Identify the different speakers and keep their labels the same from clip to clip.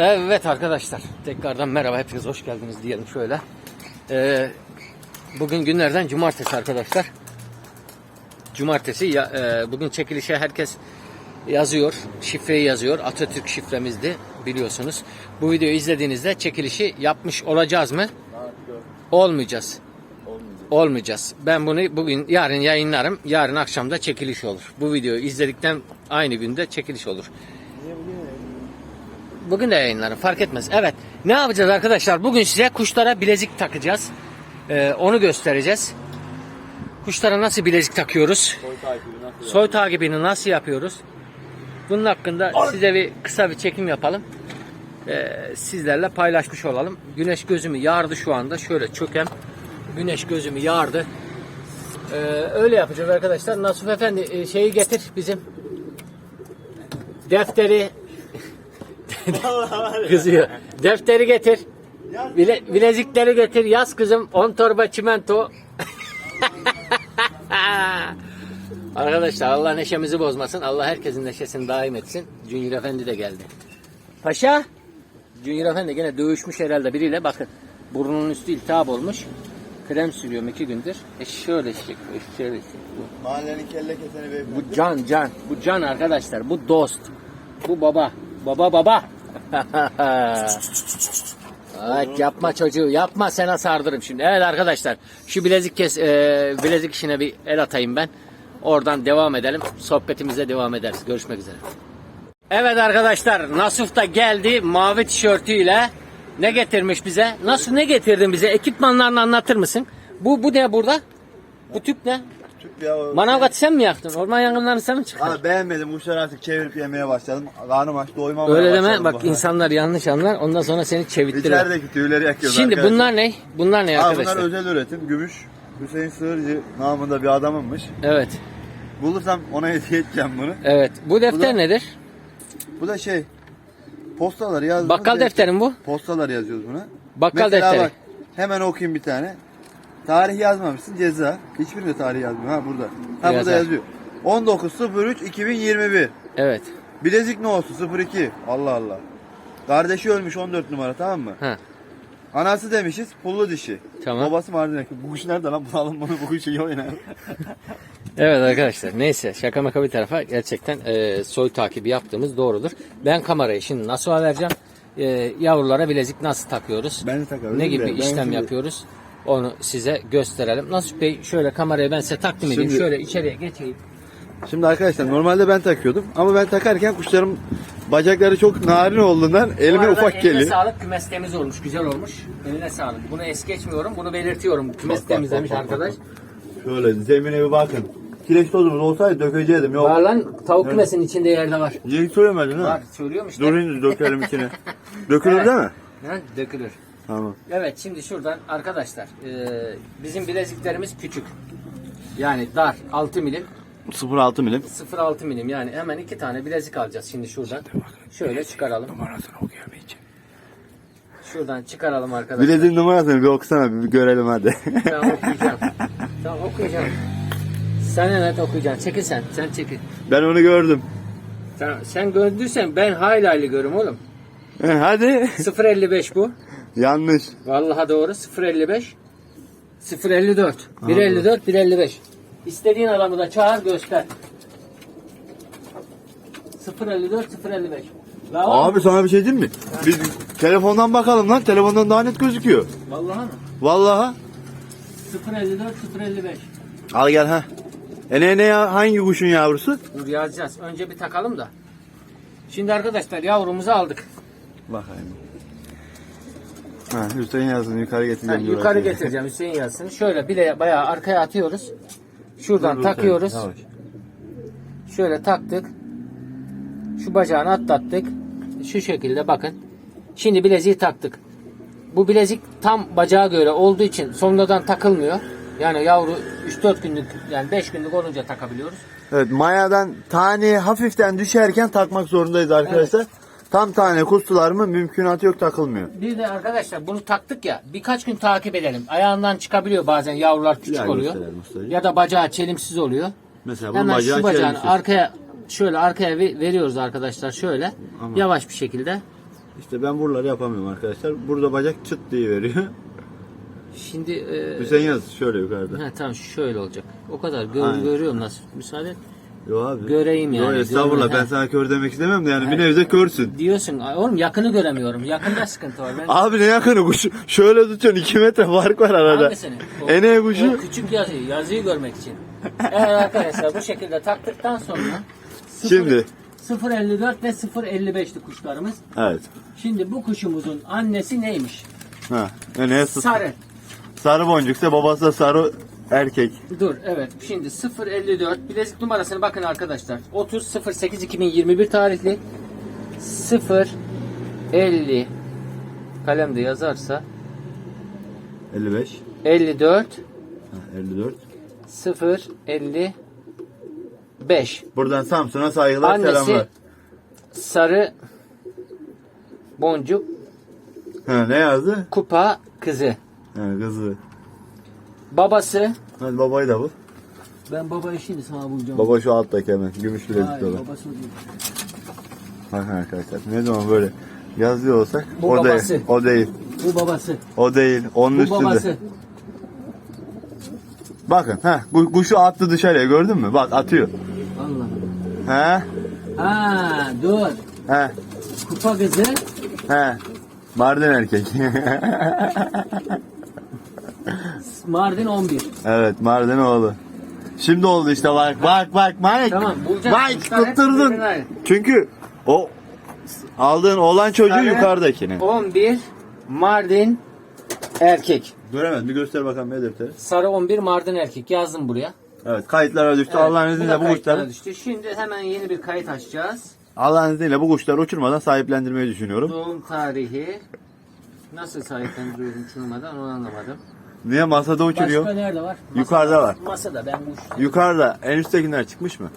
Speaker 1: Evet arkadaşlar tekrardan merhaba hepiniz hoş geldiniz diyelim şöyle. Ee, bugün günlerden cumartesi arkadaşlar. Cumartesi ya, e, bugün çekilişe herkes yazıyor. Şifreyi yazıyor. Atatürk şifremizdi biliyorsunuz. Bu videoyu izlediğinizde çekilişi yapmış olacağız mı? Olmayacağız. Olmayacağız. Ben bunu bugün yarın yayınlarım. Yarın akşam da çekiliş olur. Bu videoyu izledikten aynı günde çekiliş olur. Bugün de yayınlarım fark etmez. Evet. Ne yapacağız arkadaşlar? Bugün size kuşlara bilezik takacağız. Ee, onu göstereceğiz. Kuşlara nasıl bilezik takıyoruz?
Speaker 2: Soy takibi nasıl
Speaker 1: takibini nasıl yapıyoruz? Bunun hakkında size bir kısa bir çekim yapalım. Ee, sizlerle paylaşmış olalım. Güneş gözümü yardı şu anda. Şöyle çökem. Güneş gözümü yardı. Ee, öyle yapacağız arkadaşlar. Nasuh Efendi e, şeyi getir bizim defteri kızıyor. Defteri getir. Bile, bilezikleri getir. Yaz kızım 10 torba çimento. Arkadaşlar Allah neşemizi bozmasın. Allah herkesin neşesini daim etsin. Junior Efendi de geldi. Paşa. Junior Efendi gene dövüşmüş herhalde biriyle. Bakın burnunun üstü iltihap olmuş. Krem sürüyorum iki gündür. E şöyle şık, şöyle şık. Bu,
Speaker 2: Mahallenin kelle keseni beyefendi.
Speaker 1: bu can can. Bu can arkadaşlar. Bu dost. Bu baba. Baba baba. Ay yapma çocuğu yapma sana sardırım şimdi. Evet arkadaşlar şu bilezik kes e, bilezik işine bir el atayım ben. Oradan devam edelim. Sohbetimize devam ederiz. Görüşmek üzere. Evet arkadaşlar Nasuf da geldi mavi tişörtüyle. Ne getirmiş bize? Nasıl ne getirdin bize? Ekipmanlarını anlatır mısın? Bu bu ne burada? Bu tüp ne?
Speaker 2: Ya. o-
Speaker 1: Manavgat sen mi yaktın? Orman yangınlarını sen mi çıkardın?
Speaker 2: Abi beğenmedim. Kuşları artık çevirip yemeye başladım. Karnım aç doymam.
Speaker 1: Öyle deme bak insanlar yanlış anlar ondan sonra seni çevittirir.
Speaker 2: İçerideki tüyleri yakıyoruz
Speaker 1: Şimdi
Speaker 2: arkadaşlar.
Speaker 1: bunlar ne? Bunlar ne
Speaker 2: Abi
Speaker 1: arkadaşlar?
Speaker 2: bunlar özel üretim. Gümüş. Hüseyin Sığırcı namında bir adamınmış.
Speaker 1: Evet.
Speaker 2: Bulursam ona hediye edeceğim bunu.
Speaker 1: Evet. Bu defter
Speaker 2: Bu da-
Speaker 1: nedir?
Speaker 2: Bu da şey. Postalar yazıyoruz.
Speaker 1: Bakkal defterim bu.
Speaker 2: Postalar yazıyoruz buna.
Speaker 1: Bakkal
Speaker 2: Mesela
Speaker 1: defteri.
Speaker 2: bak hemen okuyayım bir tane. Tarih yazmamışsın ceza. Hiçbirinde tarih yazmıyor. Ha burada. Ha
Speaker 1: Yazar.
Speaker 2: burada yazıyor. 19.03.2021.
Speaker 1: Evet.
Speaker 2: Bilezik ne olsun 02. Allah Allah. Kardeşi ölmüş 14 numara tamam mı?
Speaker 1: Ha.
Speaker 2: Anası demişiz pullu dişi.
Speaker 1: Tamam.
Speaker 2: Babası Mardin Bu kuş nerede lan? Bunu alın bunu bu kuşu iyi oynar.
Speaker 1: Evet arkadaşlar neyse şaka maka bir tarafa gerçekten e, soy takibi yaptığımız doğrudur. Ben kamerayı şimdi nasıl vereceğim? E, yavrulara bilezik nasıl takıyoruz?
Speaker 2: Ben de takarım.
Speaker 1: Ne gibi?
Speaker 2: Ben
Speaker 1: işlem
Speaker 2: şimdi-
Speaker 1: yapıyoruz? Onu size gösterelim. Nasuh Bey şöyle kamerayı ben size takdim edeyim.
Speaker 2: Şimdi-
Speaker 1: Şöyle içeriye geçeyim.
Speaker 2: Şimdi arkadaşlar normalde ben takıyordum ama ben takarken kuşlarım bacakları çok narin olduğundan
Speaker 1: Bu
Speaker 2: elime
Speaker 1: arada
Speaker 2: ufak
Speaker 1: eline
Speaker 2: geliyor.
Speaker 1: sağlık kümes temiz olmuş. Güzel olmuş. Eline sağlık. Bunu es geçmiyorum. Bunu belirtiyorum. Kümes
Speaker 2: Bak, bak,
Speaker 1: temizlemiş
Speaker 2: bak, bak,
Speaker 1: arkadaş.
Speaker 2: Şöyle zemine bir bakın. Kireç tozumuz olsaydı dökeceydim. Yok.
Speaker 1: Var lan tavuk kümesinin içinde yerde var.
Speaker 2: Niye söylemedin
Speaker 1: Var
Speaker 2: ha?
Speaker 1: söylüyorum işte.
Speaker 2: Dur şimdi dökelim içine. Dökülür
Speaker 1: Evet.
Speaker 2: değil mi?
Speaker 1: Ha, dökülür.
Speaker 2: Tamam.
Speaker 1: Evet şimdi şuradan arkadaşlar e, bizim bileziklerimiz küçük. Yani dar 6 milim
Speaker 2: 0.6 milim.
Speaker 1: 0.6 milim yani hemen iki tane bilezik alacağız şimdi şuradan. Şöyle çıkaralım.
Speaker 2: Numarasını okuyamayacağım.
Speaker 1: Şuradan çıkaralım arkadaşlar.
Speaker 2: Bileziğin numarasını bir okusana bir, bir görelim hadi.
Speaker 1: Tamam okuyacağım. tamam okuyacağım. Sen evet okuyacaksın. Çekil sen. Sen çekil.
Speaker 2: ben onu gördüm.
Speaker 1: Sen, sen gördüysen ben hayli hayli görüm oğlum.
Speaker 2: He, hadi.
Speaker 1: 0.55 bu.
Speaker 2: Yanlış.
Speaker 1: Vallahi doğru 0.55 0.54 1.54 1.55 İstediğin adamı da çağır göster 0.54 0.55 La
Speaker 2: Abi sana bir şey diyeyim mi? Biz telefondan bakalım lan. Telefondan daha net gözüküyor.
Speaker 1: Vallahi mı?
Speaker 2: Vallahi.
Speaker 1: 0.54 0.55
Speaker 2: Al gel ha. E ne ne ya? Hangi kuşun yavrusu?
Speaker 1: Dur yazacağız. Önce bir takalım da. Şimdi arkadaşlar yavrumuzu aldık.
Speaker 2: Bakayım. Ha, Hüseyin yazın yukarı
Speaker 1: Ha,
Speaker 2: getireceğim. diyor
Speaker 1: yukarı
Speaker 2: bakayım.
Speaker 1: getireceğim Hüseyin yazsın. Şöyle bile bayağı arkaya atıyoruz. Şuradan
Speaker 2: Dur,
Speaker 1: takıyoruz.
Speaker 2: yavaş.
Speaker 1: Şöyle taktık. Şu bacağını atlattık. Şu şekilde bakın. Şimdi bileziği taktık. Bu bilezik tam bacağa göre olduğu için sonradan takılmıyor. Yani yavru 3-4 günlük yani 5 günlük olunca takabiliyoruz.
Speaker 2: Evet mayadan tane hafiften düşerken takmak zorundayız arkadaşlar. Tam tane kustular mı mümkünatı yok takılmıyor.
Speaker 1: Bir de arkadaşlar bunu taktık ya birkaç gün takip edelim. Ayağından çıkabiliyor bazen yavrular küçük
Speaker 2: Yani
Speaker 1: oluyor.
Speaker 2: gösterelim ustacığım.
Speaker 1: Ya da bacağı çelimsiz oluyor.
Speaker 2: Mesela bunun
Speaker 1: Hemen
Speaker 2: bacağı
Speaker 1: şu bacağını
Speaker 2: çelimsiz.
Speaker 1: arkaya şöyle arkaya ve- veriyoruz arkadaşlar şöyle. Yavaş bir şekilde.
Speaker 2: İşte ben buraları yapamıyorum arkadaşlar. Burada bacak çıt diye veriyor.
Speaker 1: Şimdi e,
Speaker 2: Hüseyin yaz şöyle yukarıda.
Speaker 1: ha, tamam şöyle olacak. O kadar gör,
Speaker 2: Aynen.
Speaker 1: görüyorum nasıl. Müsaade et.
Speaker 2: Yo abi.
Speaker 1: Göreyim yani,
Speaker 2: Yo estağfurullah ben sana kör demek istemem de yani bir nebze körsün.
Speaker 1: Diyorsun "Ay oğlum yakını göremiyorum. Yakında sıkıntı var. Ben
Speaker 2: Abi ne yakını kuş şöyle tutuyorsun 2 metre fark var arada.
Speaker 1: Hangisini? O-
Speaker 2: Eneğe
Speaker 1: o
Speaker 2: kuşu.
Speaker 1: küçük yazıyı, yazıyı görmek için. Eğer arkadaşlar bu şekilde taktıktan sonra sıfır-
Speaker 2: Şimdi.
Speaker 1: 0.54 ve 0.55'ti kuşlarımız.
Speaker 2: Evet.
Speaker 1: Şimdi bu kuşumuzun annesi neymiş?
Speaker 2: Ha. Eneğe sı-
Speaker 1: Sarı.
Speaker 2: sarı boncuksa babası da sarı erkek.
Speaker 1: Dur evet şimdi 054 bilezik numarasını bakın arkadaşlar 30 08 2021 tarihli 0 50 kalemde yazarsa
Speaker 2: 55.
Speaker 1: 54
Speaker 2: Ha, 54.
Speaker 1: 0 55
Speaker 2: Buradan Samsun'a saygılar
Speaker 1: annesi
Speaker 2: selamlar.
Speaker 1: sarı boncuk
Speaker 2: Ha, ne yazdı?
Speaker 1: kupa kızı
Speaker 2: Ha, kızı.
Speaker 1: Babası
Speaker 2: Hadi babayı da bul.
Speaker 1: ben babayı şimdi sana bulacağım
Speaker 2: Baba şu alttaki hemen. Gümüş bilezikli olan.
Speaker 1: babası değil.
Speaker 2: Bakın arkadaşlar ne zaman böyle yazıyor olsak
Speaker 1: Bu
Speaker 2: o
Speaker 1: babası.
Speaker 2: değil. O değil.
Speaker 1: bu babası
Speaker 2: O değil. Onun
Speaker 1: bu
Speaker 2: üstünde.
Speaker 1: babası
Speaker 2: Bakın ha kuşu attı dışarıya gördün mü? Bak atıyor.
Speaker 1: Allah
Speaker 2: He?
Speaker 1: ha dur
Speaker 2: He?
Speaker 1: kupa kızı
Speaker 2: He? Mardin erkek.
Speaker 1: Mardin 11
Speaker 2: evet Mardin oğlu. Şimdi oldu işte bak bak bak Mike.
Speaker 1: Tamam, bulacağız.
Speaker 2: Mike
Speaker 1: hep
Speaker 2: tutturdun.
Speaker 1: birbirine ait.
Speaker 2: Çünkü o aldığın oğlan çocuğu
Speaker 1: Sarı.
Speaker 2: yukarıdakinin.
Speaker 1: 11 Mardin erkek.
Speaker 2: Göremedim bir göster bakalım ne defteri.
Speaker 1: Sarı 11 Mardin erkek yazdım buraya.
Speaker 2: Evet kayıtlara düştü.
Speaker 1: Evet,
Speaker 2: Allah'ın
Speaker 1: bu
Speaker 2: izniyle
Speaker 1: da
Speaker 2: bu
Speaker 1: kayıtlara
Speaker 2: kuşları
Speaker 1: düştü. Şimdi hemen yeni bir kayıt açacağız.
Speaker 2: Allah'ın izniyle bu kuşları uçurmadan sahiplendirmeyi düşünüyorum.
Speaker 1: Doğum tarihi nasıl sahiplendiriyorum uçurmadan onu anlamadım.
Speaker 2: Niye masada uçuruyor?
Speaker 1: Başka nerede var?
Speaker 2: Yukarıda var.
Speaker 1: Masada ben bu
Speaker 2: Yukarıda en üsttekiler çıkmış mı?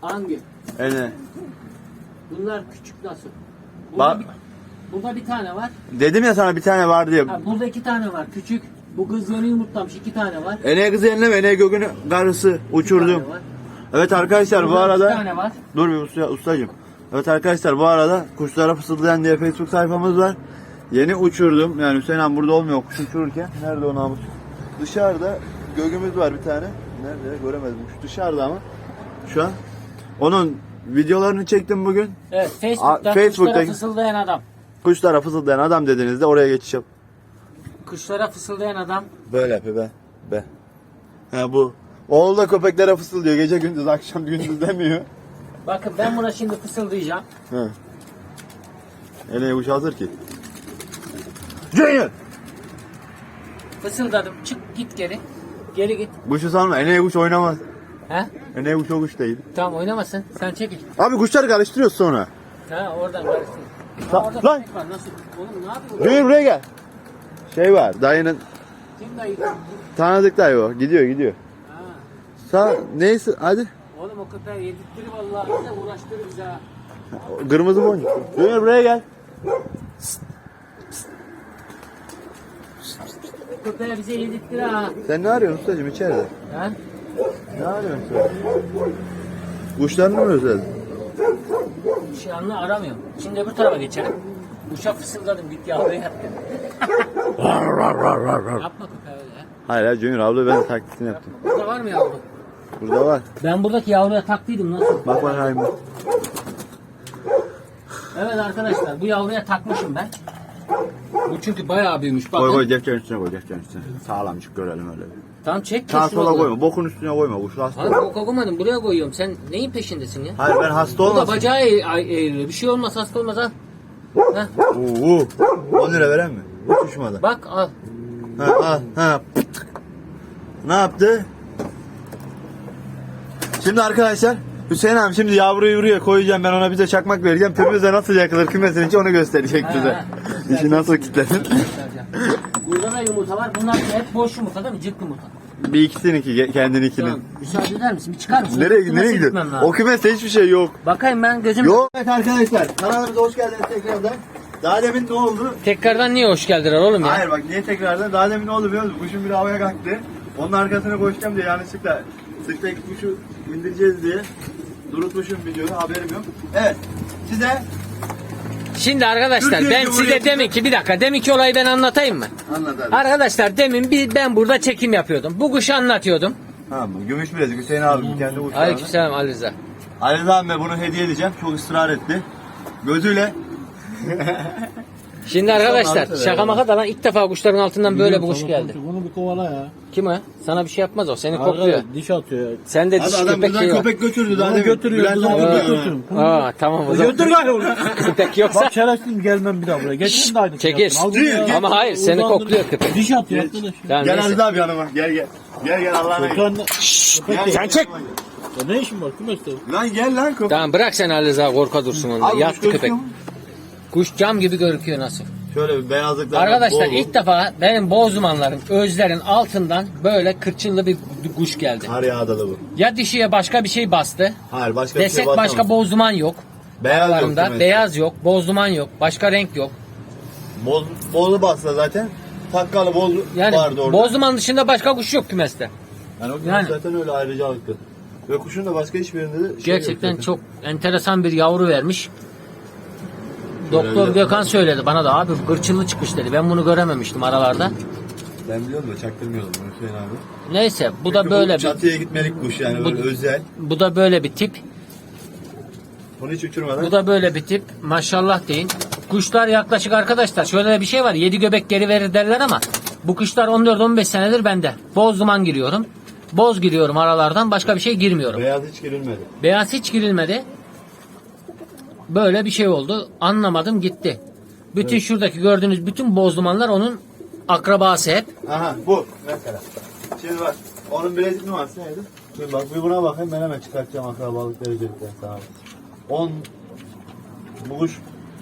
Speaker 1: Hangi?
Speaker 2: Ene.
Speaker 1: Bunlar küçük nasıl? Burada,
Speaker 2: Bak.
Speaker 1: bir, burada bir tane var.
Speaker 2: Dedim ya sana bir tane var diye.
Speaker 1: Ha, burada iki tane var küçük. Bu kız yeni yumurtlamış iki tane var.
Speaker 2: Ene kızı yenileme, ene gögünü karısı
Speaker 1: Bir
Speaker 2: uçurdum.
Speaker 1: tane var.
Speaker 2: Evet arkadaşlar bu
Speaker 1: Burada
Speaker 2: arada
Speaker 1: iki tane var.
Speaker 2: dur bir usta, ustacım. Evet arkadaşlar bu arada kuşlara fısıldayan diye Facebook sayfamız var. Yeni uçurdum. Yani Hüseyin Han burada olmuyor kuş uçururken. Nerede o namus? Dışarıda gögümüz var bir tane. Nerede? Göremedim. Kuş dışarıda ama. Şu an. Onun videolarını çektim bugün.
Speaker 1: Evet Facebook'tan,
Speaker 2: Aa, Facebook'tan-
Speaker 1: kuşlara fısıldayan adam.
Speaker 2: Kuşlara fısıldayan adam dediğinizde oraya yap.
Speaker 1: Kuşlara fısıldayan adam.
Speaker 2: Böyle yapıyor be. Be. He bu. Oğul da köpeklere fısıldıyor. Gece gündüz akşam gündüz demiyor.
Speaker 1: Bakın ben buna şimdi fısıldayacağım.
Speaker 2: He. Ele kuş hazır ki. Junior!
Speaker 1: Fısıldadım. Çık git geri. Geri git.
Speaker 2: Kuşu sanma. Eneye kuş oynamaz.
Speaker 1: He?
Speaker 2: Eneye kuş o kuş değil.
Speaker 1: Tamam oynamasın. Sen çekil.
Speaker 2: Abi kuşları karıştırıyoruz sonra.
Speaker 1: Ha oradan karışsın.
Speaker 2: Ta-
Speaker 1: Ha, orada
Speaker 2: lan!
Speaker 1: köpek var. Nasıl? Oğlum ne yapıyorsun?
Speaker 2: Junior buraya gel. Şey var. Dayının
Speaker 1: Kim dayı?
Speaker 2: tanıdık dayı o. Gidiyor gidiyor.
Speaker 1: Ha.
Speaker 2: Sağ neyse hadi.
Speaker 1: Oğlum o köpeği yedirttirir vallahi bize uğraştırır bize. ha.
Speaker 2: Kırmızı boncuk. Junior buraya gel.
Speaker 1: O köpeği bize yedirttirir ha.
Speaker 2: Sen ne arıyorsun ustacığım içeride?
Speaker 1: Ha?
Speaker 2: Ne arıyorsun sen? Kuşlarını mı
Speaker 1: şey anla aramıyorum. Şimdi öbür tarafa geçelim. Uşa fısıldadım git yavruya yap dedim. Yapma köpeği öyle. ya.
Speaker 2: Hayır hayır Junior abla ben taklitini yaptım.
Speaker 1: Burada var mı yavru?
Speaker 2: Burada var.
Speaker 1: Ben buradaki yavruya taktıydım nasıl?
Speaker 2: Bak bakayım.
Speaker 1: Evet arkadaşlar bu yavruya takmışım ben. Bu çünkü bayağı büyümüş. Bakın.
Speaker 2: Koy koy defterin üstüne koy defterin üstüne. Sağlamcık görelim öyle.
Speaker 1: Tamam çek
Speaker 2: Sağa
Speaker 1: kesin
Speaker 2: sola
Speaker 1: oldu.
Speaker 2: koyma. Bokun üstüne koyma. Kuş hasta.
Speaker 1: Abi boka koymadım buraya koyuyorum. Sen neyin peşindesin ya?
Speaker 2: Hayır ben hasta
Speaker 1: Bu da
Speaker 2: olmasın.
Speaker 1: bacağı eğ- ay- eğriliyor. Bir şey olmaz hasta olmaz al. Heh,
Speaker 2: Oo. 10 lira veren mi? Uçuşmadan.
Speaker 1: bak al.
Speaker 2: Ha ha ha. Ne yaptı? Şimdi arkadaşlar Hüseyin abi şimdi yavruyu buraya koyacağım ben ona bir de çakmak vereceğim. Pürmüzle nasıl yakılır kümesin içi onu gösterecek
Speaker 1: Ha,
Speaker 2: bize. İşi nasıl kilitlenir?
Speaker 1: Burada da yumurta var. Bunlar hep boş yumurta değil mi? Cık yumurta.
Speaker 2: bir ikisininki ge- kendininkinin.
Speaker 1: Tamam. Müsaade eder misin? Bir çıkar mısın?
Speaker 2: Nereye nereye
Speaker 1: gitmem
Speaker 2: gidiyor?
Speaker 1: lazım.
Speaker 2: O kümeste hiçbir şey yok.
Speaker 1: Bakayım ben gözüm...
Speaker 2: Yok. Evet arkadaşlar kanalımıza hoş geldiniz tekrardan. Daha demin ne oldu?
Speaker 1: Tekrardan niye hoş geldiler oğlum ya?
Speaker 2: Hayır bak niye tekrardan? Daha demin ne oldu biliyor musun? Kuşun bir havaya kalktı. Onun arkasına koşacağım diye yanlışlıkla sıktaki kuşu indireceğiz diye durutmuşum videoyu haberim yok. Evet size
Speaker 1: Şimdi arkadaşlar
Speaker 2: Türkiye
Speaker 1: ben size
Speaker 2: Cumhuriyeti-
Speaker 1: demin ki bir dakika demin ki olayı ben anlatayım mı?
Speaker 2: Anlat abi.
Speaker 1: Arkadaşlar demin bir ben burada çekim yapıyordum. Bu kuşu anlatıyordum.
Speaker 2: Tamam mı? Gümüş bilezik Hüseyin abi kendi uçlarına.
Speaker 1: Aleykümselam Ali Rıza.
Speaker 2: Ali Rıza Bey bunu hediye edeceğim. Çok ısrar etti. Gözüyle.
Speaker 1: Şimdi arkadaşlar şaka maka da lan ilk defa kuşların altından böyle bir kuş geldi.
Speaker 3: Bunu bir kovala ya.
Speaker 1: Kim o? Sana bir şey yapmaz o. Seni kokluyor.
Speaker 3: Arkadaş diş atıyor. ya.
Speaker 1: Sen de dişi
Speaker 2: adam
Speaker 1: köpek
Speaker 2: buradan
Speaker 1: şey var.
Speaker 2: köpek götürdü daha
Speaker 3: Bunu
Speaker 2: demin.
Speaker 3: götürüyor,
Speaker 2: Bülent
Speaker 3: bunu
Speaker 2: abi
Speaker 3: götürüyor.
Speaker 2: götürdü.
Speaker 1: Aa tamam o zaman.
Speaker 3: Götür gari onu.
Speaker 1: Köpek yoksa
Speaker 3: Bak şerefsiz gelmem bir daha buraya. Geçen de aynı.
Speaker 1: çekil.
Speaker 3: Al bunu ya.
Speaker 1: Ama hayır seni
Speaker 3: Uzandır.
Speaker 1: kokluyor köpek.
Speaker 3: Diş atıyor arkadaş.
Speaker 1: Tamam,
Speaker 2: Gel
Speaker 1: neyse.
Speaker 2: Ali abi yanıma. Gel gel. Gel gel Allah'ına gel. Gel,
Speaker 1: Sen
Speaker 2: gel.
Speaker 1: çek.
Speaker 3: Ya ne işin var? Kim ister?
Speaker 2: Lan gel lan köpek.
Speaker 1: Tamam bırak sen Ali Rıza korka dursun onda.
Speaker 2: Abi,
Speaker 1: Yattı köpek.
Speaker 2: gözüküyor mu?
Speaker 1: Kuş cam gibi görüküyor nasıl?
Speaker 2: Şöyle bir beyazlıklar.
Speaker 1: Arkadaşlar ilk defa benim bozdumanların özlerin altından böyle kırçıllı bir kuş geldi.
Speaker 2: Har yağdalı bu.
Speaker 1: Ya dişiye başka bir şey bastı.
Speaker 2: Hayır başka bir
Speaker 1: Desek
Speaker 2: şey basmamış.
Speaker 1: başka bozduman yok.
Speaker 2: Beyaz yok. Demesi.
Speaker 1: beyaz yok, bozduman yok, başka renk yok.
Speaker 2: Boz, bozu bassa zaten. Takkalı boz
Speaker 1: Yani
Speaker 2: vardı orada.
Speaker 1: bozduman dışında başka kuş yok kümeste.
Speaker 2: Yani o
Speaker 1: Yani.
Speaker 2: zaten öyle ayrıcalıklı. Ve kuşun da başka hiçbirinde de şey
Speaker 1: Gerçekten
Speaker 2: yok
Speaker 1: çok enteresan bir yavru vermiş. Doktor. Gökhan söyledi bana da abi gırçıllı çıkmış dedi. Ben bunu görememiştim aralarda.
Speaker 2: Ben biliyorum da çaktırmıyordum Hüseyin abi.
Speaker 1: Neyse bu
Speaker 2: Çünkü
Speaker 1: da böyle bir
Speaker 2: Çatıya gitmelik kuş yani
Speaker 1: Bu-
Speaker 2: böyle özel.
Speaker 1: bu da böyle bir tip.
Speaker 2: Bunu hiç uçurmadan.
Speaker 1: Bu da böyle bir tip. Maşallah deyin. Kuşlar yaklaşık arkadaşlar şöyle de bir şey var. Yedi göbek geri verir derler ama bu kuşlar 14-15 senedir bende. Boz duman giriyorum. Boz giriyorum aralardan başka bir şey girmiyorum.
Speaker 2: Beyaz hiç girilmedi.
Speaker 1: Beyaz hiç girilmedi. Böyle bir şey oldu. Anlamadım gitti. Bütün şuradaki gördüğünüz bütün boz dumanlar onun akrabası hep.
Speaker 2: Aha bu mesela. Şimdi bak onun bilezik numarası neydi? Şimdi bak bir buna bakayım ben hemen çıkartacağım akrabalık derecelikten sana. 10 bu kuş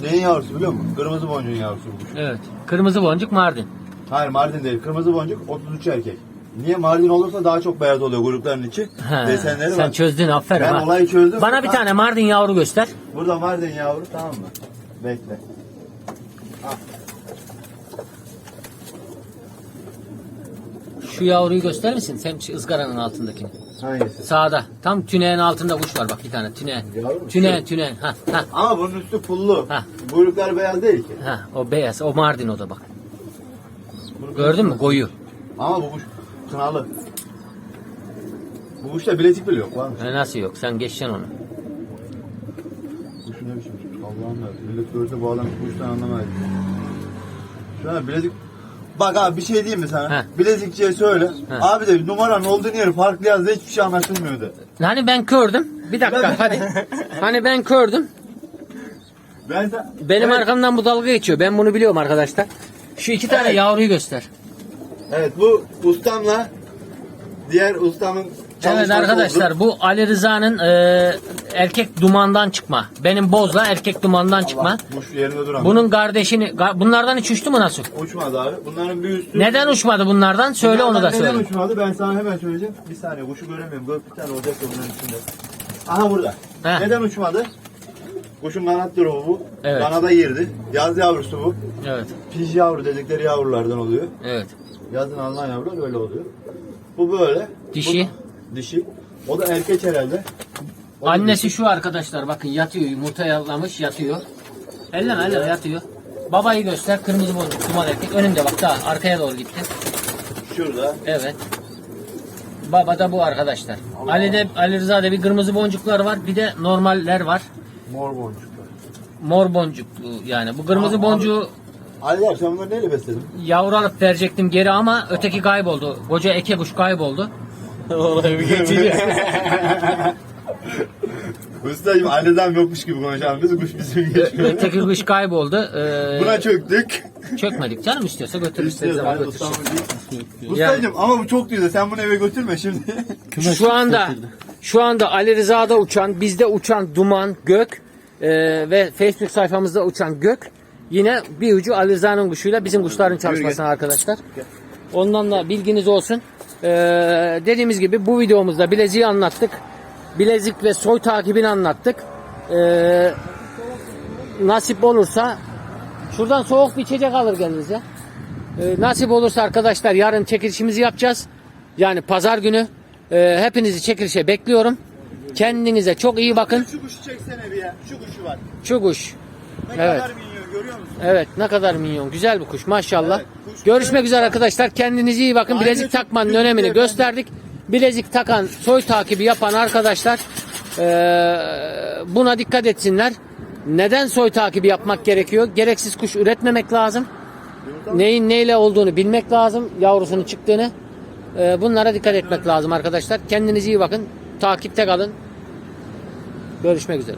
Speaker 2: neyin yavrusu biliyor musun? Kırmızı boncuğun yavrusu bu kuş.
Speaker 1: Evet. Kırmızı boncuk Mardin.
Speaker 2: Hayır Mardin değil. Kırmızı boncuk 33 erkek. Niye Mardin olursa daha çok beyaz oluyor grupların içi.
Speaker 1: He,
Speaker 2: Desenleri
Speaker 1: sen
Speaker 2: var.
Speaker 1: çözdün aferin
Speaker 2: Ben
Speaker 1: ha.
Speaker 2: olayı çözdüm.
Speaker 1: Bana bir
Speaker 2: Ha,
Speaker 1: tane Mardin yavru göster.
Speaker 2: Burada Mardin yavru tamam mı? Bekle.
Speaker 1: Şu yavruyu gösterir misin? Sen şu ızgaranın altındakini.
Speaker 2: Hangisi?
Speaker 1: Sağda. Tam tüneğin altında kuş var bak bir tane tüneğin.
Speaker 2: Yavru mu?
Speaker 1: Tüneğin tüneğin. Ha ha
Speaker 2: Ama bunun üstü pullu.
Speaker 1: Ha.
Speaker 2: Buyruklar beyaz değil ki.
Speaker 1: ha o beyaz. O Mardin o da bak. Gördün mü? Koyu.
Speaker 2: Ama bu kuş kınalı. Bu kuşta bilezik bile yok mı?
Speaker 1: E, nasıl yok? Sen geçeceksin onu.
Speaker 2: Kuşun ne biçim kuş? Allah'ım ya. Millet görse bu adam kuştan anlamaz. Şu an bilezik... Bak abi bir şey diyeyim mi sana?
Speaker 1: He.
Speaker 2: Bilezikçiye söyle.
Speaker 1: He.
Speaker 2: Abi de numaranın olduğun yeri farklı yazdı hiçbir şey anlaşılmıyordu.
Speaker 1: Hani ben kördüm. Bir dakika hadi. Hani ben kördüm.
Speaker 2: Ben de...
Speaker 1: Benim arkamdan bu dalga geçiyor. Ben bunu biliyorum arkadaşlar. Şu iki tane
Speaker 2: Evet.
Speaker 1: yavruyu göster.
Speaker 2: Evet bu ustamla diğer ustamın
Speaker 1: Evet
Speaker 2: çalışması
Speaker 1: arkadaşlar
Speaker 2: oldu.
Speaker 1: bu Ali Rıza'nın e, erkek dumandan çıkma. Benim bozla erkek dumandan çıkma.
Speaker 2: Kuş yerinde duran.
Speaker 1: Bunun kardeşini ga- bunlardan hiç uçtu mu nasıl?
Speaker 2: Uçmadı abi. Bunların bir üstü...
Speaker 1: Neden uçmadı bunlardan? Söyle onu da
Speaker 2: Bunlardan
Speaker 1: söyle.
Speaker 2: Neden uçmadı ben sana hemen söyleyeceğim. Bir saniye kuşu göremiyorum. Böyle bir tane olacak da bunun içinde. Aha burada.
Speaker 1: Heh.
Speaker 2: Neden uçmadı? Kuşun kanat durumu bu.
Speaker 1: Evet.
Speaker 2: Kanada girdi. Yaz yavrusu bu.
Speaker 1: Evet.
Speaker 2: Pij yavru dedikleri yavrulardan oluyor.
Speaker 1: Evet.
Speaker 2: Yazın alınan yavrular öyle oluyor. Bu böyle.
Speaker 1: Dişi.
Speaker 2: Bu, dişi. O da erkek herhalde. O
Speaker 1: Annesi şu arkadaşlar bakın yatıyor yumurta yalamış yatıyor. Elleme elleme yatıyor. Babayı göster kırmızı boncuk duman erkek önümde bak daha arkaya doğru gitti.
Speaker 2: dişi. Şurada.
Speaker 1: Evet. Baba da bu arkadaşlar. Ali'de Ali Rıza'da bir kırmızı boncuklar var bir de normaller var.
Speaker 2: Mor boncuklar.
Speaker 1: Mor boncuklu yani. Bu kırmızı
Speaker 2: Abi,
Speaker 1: boncuğu
Speaker 2: Ali bunları neyle besledin?
Speaker 1: yavru alıp verecektim geri ama öteki kayboldu. Koca eke kuş kayboldu.
Speaker 3: Oraya bir geçiyor.
Speaker 2: Ustacığım Ali'den yokmuş gibi konuşalım. Biz kuş bizim geçiyor.
Speaker 1: öteki kuş kayboldu. Ee,
Speaker 2: Buna çöktük.
Speaker 1: çökmedik canım istiyorsa götür istediği
Speaker 2: İstiyoruz
Speaker 1: zaman
Speaker 2: Ustacığım ama bu çok güzel. Sen bunu eve götürme şimdi.
Speaker 1: Şu anda şu anda Ali Rıza'da uçan, bizde uçan Duman, Gök e, ve Facebook sayfamızda uçan Gök yine bir ucu Ali Rıza'nın kuşuyla bizim kuşların çalışmasına arkadaşlar. Ondan da bilginiz olsun. E, dediğimiz gibi bu videomuzda bileziği anlattık. Bilezik ve soy takibini anlattık. E, nasip olursa şuradan soğuk bir içecek alır kendinize. E, nasip olursa arkadaşlar yarın çekilişimizi yapacağız. Yani pazar günü. E, hepinizi çekilişe bekliyorum. Kendinize çok iyi bakın.
Speaker 2: Şu kuşu çeksene bir ya. Şu kuşu var.
Speaker 1: Şu kuş.
Speaker 2: Ne
Speaker 1: Evet.
Speaker 2: kadar görüyor musun?
Speaker 1: Evet ne kadar minyon. Güzel bir kuş maşallah.
Speaker 2: Evet, kuş
Speaker 1: Görüşmek
Speaker 2: güzel.
Speaker 1: üzere arkadaşlar. Kendinize iyi bakın.
Speaker 2: Aynı
Speaker 1: Bilezik takmanın önemini
Speaker 2: efendim.
Speaker 1: gösterdik. Bilezik takan, soy takibi yapan arkadaşlar eee, buna dikkat etsinler. Neden soy takibi yapmak gerekiyor? Gereksiz kuş üretmemek lazım. Neyin neyle olduğunu bilmek lazım. Yavrusunun çıktığını. Eee, bunlara dikkat etmek lazım arkadaşlar. Kendinize iyi bakın. Takipte kalın. Görüşmek üzere.